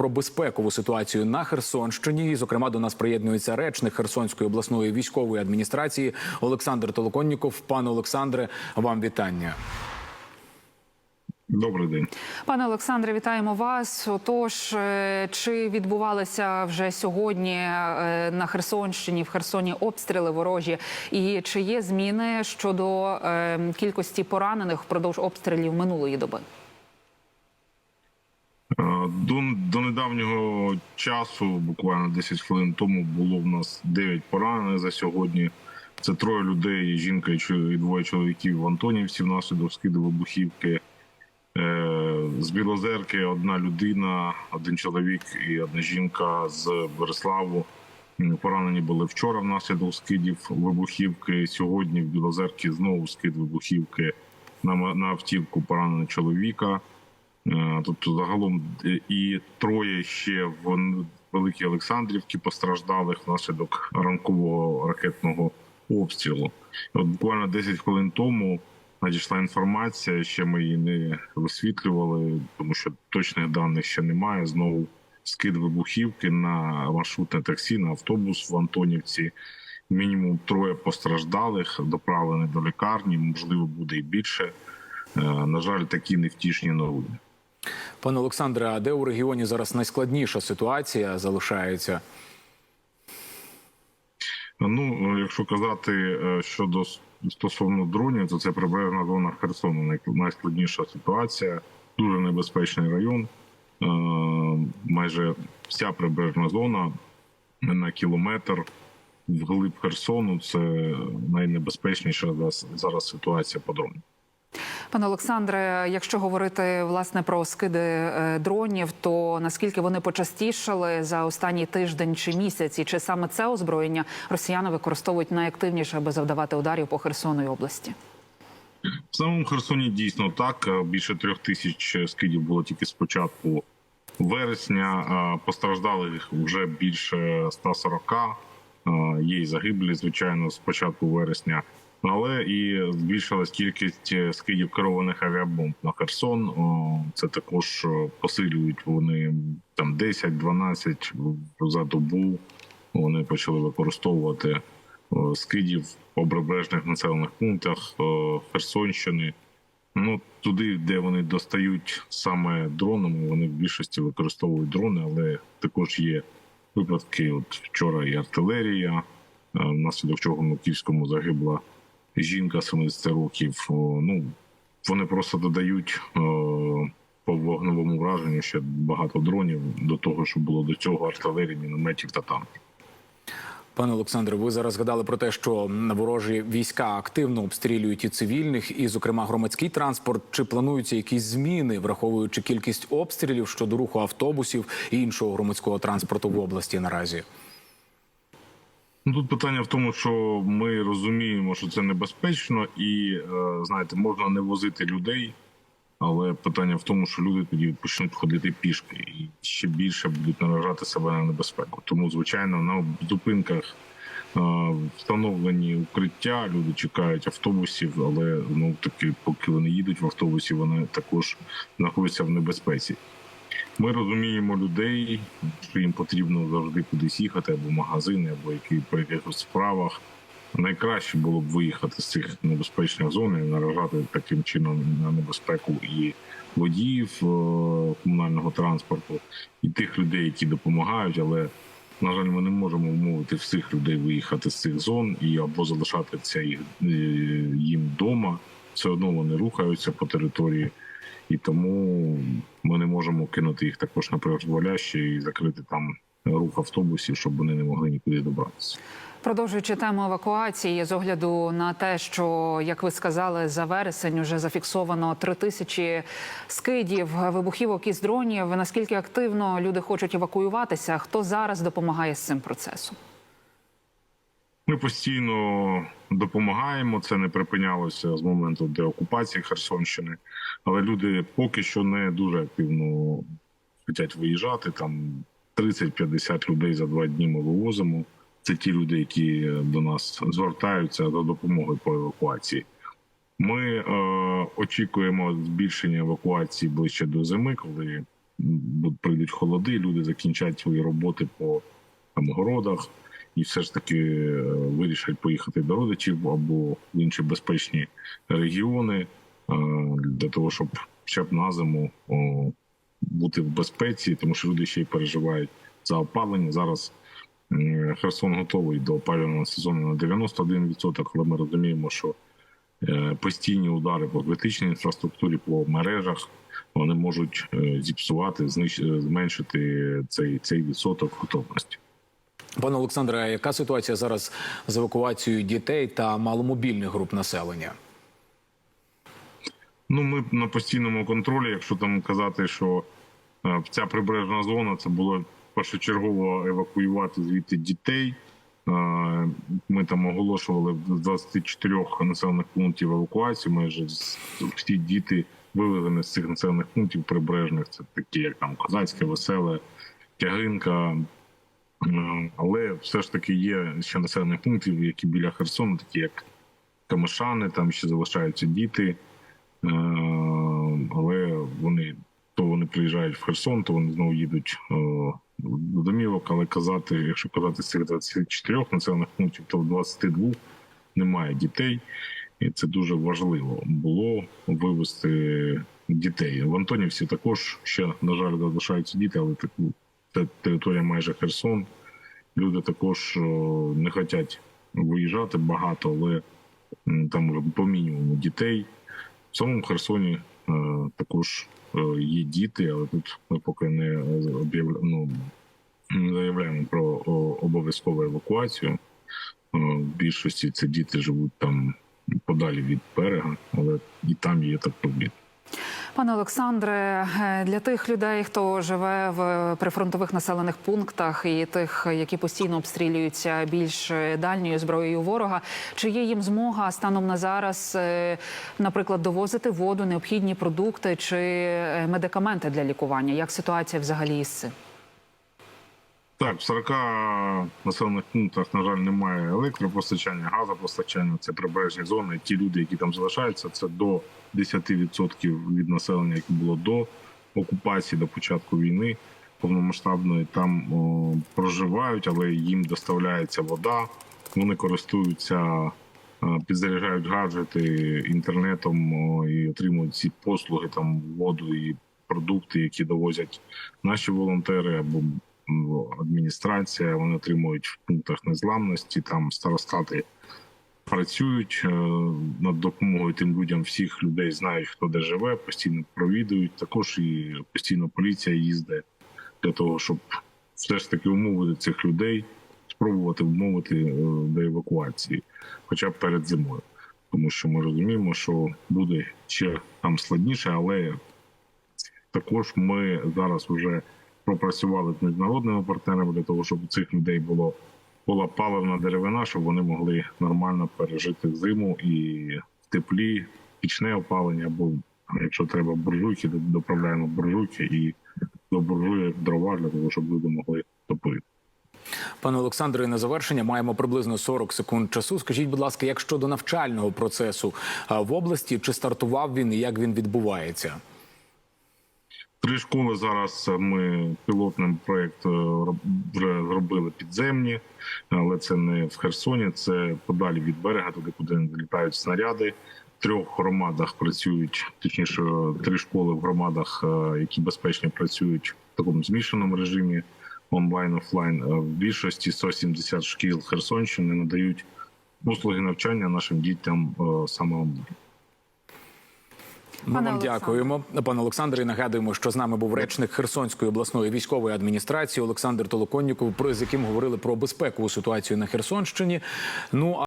про безпекову ситуацію на Херсонщині. І, зокрема, до нас приєднується речник Херсонської обласної військової адміністрації Олександр Толоконніков. Пане Олександре, вам вітання. Добрий день. Пане Олександре, вітаємо вас. Отож, е, чи відбувалися вже сьогодні е, на Херсонщині в Херсоні обстріли ворожі? І чи є зміни щодо е, кількості поранених впродовж обстрілів минулої доби? Е, До, до недавнього часу, буквально 10 хвилин тому, було в нас 9 поранених за сьогодні. Це троє людей, жінка і двоє чоловіків в Антонівці внаслідок скиду вибухівки. Е, З Білозерки одна людина, один чоловік і одна жінка з Береславу. Поранені були вчора внаслідок скидів вибухівки. Сьогодні в Білозерці знову скид вибухівки на, на автівку пораненого чоловіка. Тобто, загалом е, і троє ще в Великій Олександрівці постраждалих внаслідок ранкового ракетного обстрілу. От буквально 10 хвилин тому надійшла інформація, ще ми її не висвітлювали, тому що точних даних ще немає. Знову скид вибухівки на маршрутне таксі, на автобус в Антонівці. Мінімум троє постраждалих, доправлені до лікарні, можливо, буде і більше. Е, На жаль, такі невтішні новини. Пане Олександре, а де у регіоні зараз найскладніша ситуація залишається? Ну, е, якщо казати е, щодо стосовно дронів, то це прибережна зона Херсону. Найскладніша ситуація, дуже небезпечний район. Е, Майже вся прибережна зона на кілометр вглиб Херсону. Це найнебезпечніша зараз ситуація по дронам. Пане Олександре, якщо говорити власне про скиди е, дронів, то наскільки вони почастішали за останній тиждень чи місяць, і чи саме це озброєння росіяни використовують найактивніше, аби завдавати ударів по Херсону і області? В самому Херсоні дійсно так. Е, Більше трьох тисяч скидів було тільки з початку вересня. Е, Постраждалих вже більше 140. Е, Є й загиблі, звичайно, з початку вересня. Але і збільшилась кількість е, скидів керованих авіабомб на Херсон. Це також е, посилюють вони там 10-12 за добу. Вони почали використовувати е, скидів по прибережних населених пунктах Херсонщини. Ну туди, де вони достають саме дронами, вони в більшості використовують дрони, але також є випадки. От вчора і артилерія, внаслідок чого на Київському загибла жінка 70 років. Ну вони просто додають по вогневому враженню ще багато дронів до того, що було до цього артилерії, мінометів та танків. Пане Олександре, ви зараз згадали про те, що ворожі війська активно обстрілюють і цивільних, і, зокрема, громадський транспорт. Чи плануються якісь зміни, враховуючи кількість обстрілів щодо руху автобусів і іншого громадського транспорту в області наразі? Ну, Тут питання в тому, що ми розуміємо, що це небезпечно, і е, знаєте, можна не возити людей, але питання в тому, що люди тоді почнуть ходити пішки і ще більше будуть наражати себе на небезпеку. Тому, звичайно, на зупинках е, встановлені укриття, люди чекають автобусів, але ну таки, поки вони їдуть в автобусі, вони також знаходяться в небезпеці. Ми розуміємо людей, що їм потрібно завжди кудись їхати, або в магазини, або які по якихось справах. Найкраще було б виїхати з цих небезпечних зон і наражати таким чином на небезпеку і водіїв е, комунального транспорту, і тих людей, які допомагають. Але на жаль, ми не можемо вмовити всіх людей виїхати з цих зон і або залишатися їх е, їм вдома. Все одно вони рухаються по території і тому ми не можемо кинути їх також на призволяще і закрити там рух автобусів, щоб вони не могли нікуди добратися. Продовжуючи тему евакуації, з огляду на те, що як ви сказали, за вересень вже зафіксовано три тисячі скидів, вибухівок із дронів. Наскільки активно люди хочуть евакуюватися? Хто зараз допомагає з цим процесом? Ми постійно допомагаємо. Це не припинялося з моменту деокупації Херсонщини, але люди поки що не дуже активно хочуть виїжджати. Там 30-50 людей за два дні ми вивозимо. Це ті люди, які до нас звертаються за допомогою по евакуації. Ми е, очікуємо збільшення евакуації ближче до зими, коли прийдуть холоди, люди закінчать свої роботи по там городах і все ж таки е, вирішать поїхати до родичів або в інші безпечні регіони е, для того, щоб ще б на зиму бути в безпеці, тому що люди ще й переживають за опалення. Зараз е, Херсон готовий до опалювального сезону на 91%, але ми розуміємо, що постійні удари по критичній інфраструктурі, по мережах вони можуть зіпсувати, зменшити цей, цей відсоток готовності. Пане Олександре, яка ситуація зараз з евакуацією дітей та маломобільних груп населення? Ну, ми на постійному контролі, якщо там казати, що е, ця прибережна зона це було першочергово евакуювати звідти дітей. Е, Ми там оголошували в 24 населених пунктів евакуацію. Майже всі діти вивезені з цих населених пунктів прибережних. Це такі, як там Козацьке, Веселе, Тягинка. Е, Але все ж таки є ще населених пунктів, які біля Херсону, такі як Камишани, там ще залишаються діти. Е, але вони то вони приїжджають в Херсон, то вони знову їдуть е, до домівок. Але казати, якщо казати з цих 24 населених пунктів, то в 22 немає дітей, і це дуже важливо було вивезти дітей. В Антонівці також ще на жаль залишаються діти, але таку територія майже Херсон. Люди також е, не хочуть виїжджати багато, але там по мінімуму дітей. В самому Херсоні е, також е, є діти, але тут ми поки не ну, заявляємо про обов'язкову евакуацію. В більшості це діти живуть там подалі від берега, але і там є так проблем. Пане Олександре, е, для тих людей, хто живе в прифронтових населених пунктах, і тих, які постійно обстрілюються більш дальньою зброєю ворога, чи є їм змога станом на зараз, е, наприклад, довозити воду, необхідні продукти чи е, медикаменти для лікування? Як ситуація взагалі із цим? Так, в 40 населених пунктах, на жаль, немає електропостачання, газопостачання. Це прибережні зони. Ті люди, які там залишаються, це до 10% від населення, яке було до окупації, до початку війни повномасштабної. Там о, проживають, але їм доставляється вода. Вони користуються, е, підзаряджають гаджети інтернетом о, і отримують ці послуги, там воду і продукти, які довозять наші волонтери або адміністрація. Вони отримують в пунктах незламності. Там старостати працюють е, над допомогою тим людям. Всіх людей знають, хто де живе, постійно провідують. Також і постійно поліція їздить для того, щоб все ж таки умовити цих людей, спробувати вмовити е, до евакуації, хоча б перед зимою. Тому що ми розуміємо, що буде ще там складніше, але також ми зараз вже пропрацювали з міжнародними партнерами для того, щоб у цих людей було була паливна деревина, щоб вони могли нормально пережити зиму і в теплі пічне опалення, або якщо треба буржуйки, доправляємо буржуйки і до буржуєк дрова для того, щоб люди могли топити. Пане Олександре, на завершення маємо приблизно 40 секунд часу. Скажіть, будь ласка, як щодо навчального процесу в області, чи стартував він і як він відбувається? Три школи зараз ми пілотним проєкт е, вже зробили підземні, але це не в Херсоні, це подалі від берега, туди куди не долітають снаряди. В трьох громадах працюють, точніше, три школи в громадах, е, які безпечно працюють в такому змішаному режимі онлайн офлайн. Е, В більшості 170 шкіл Херсонщини надають послуги навчання нашим дітям е, саме онлайн. Ми Пане вам Олександр. дякуємо, пане Олександре. і Нагадуємо, що з нами був речник Херсонської обласної військової адміністрації Олександр Толоконніков, про з яким говорили про безпекову ситуацію на Херсонщині. Ну а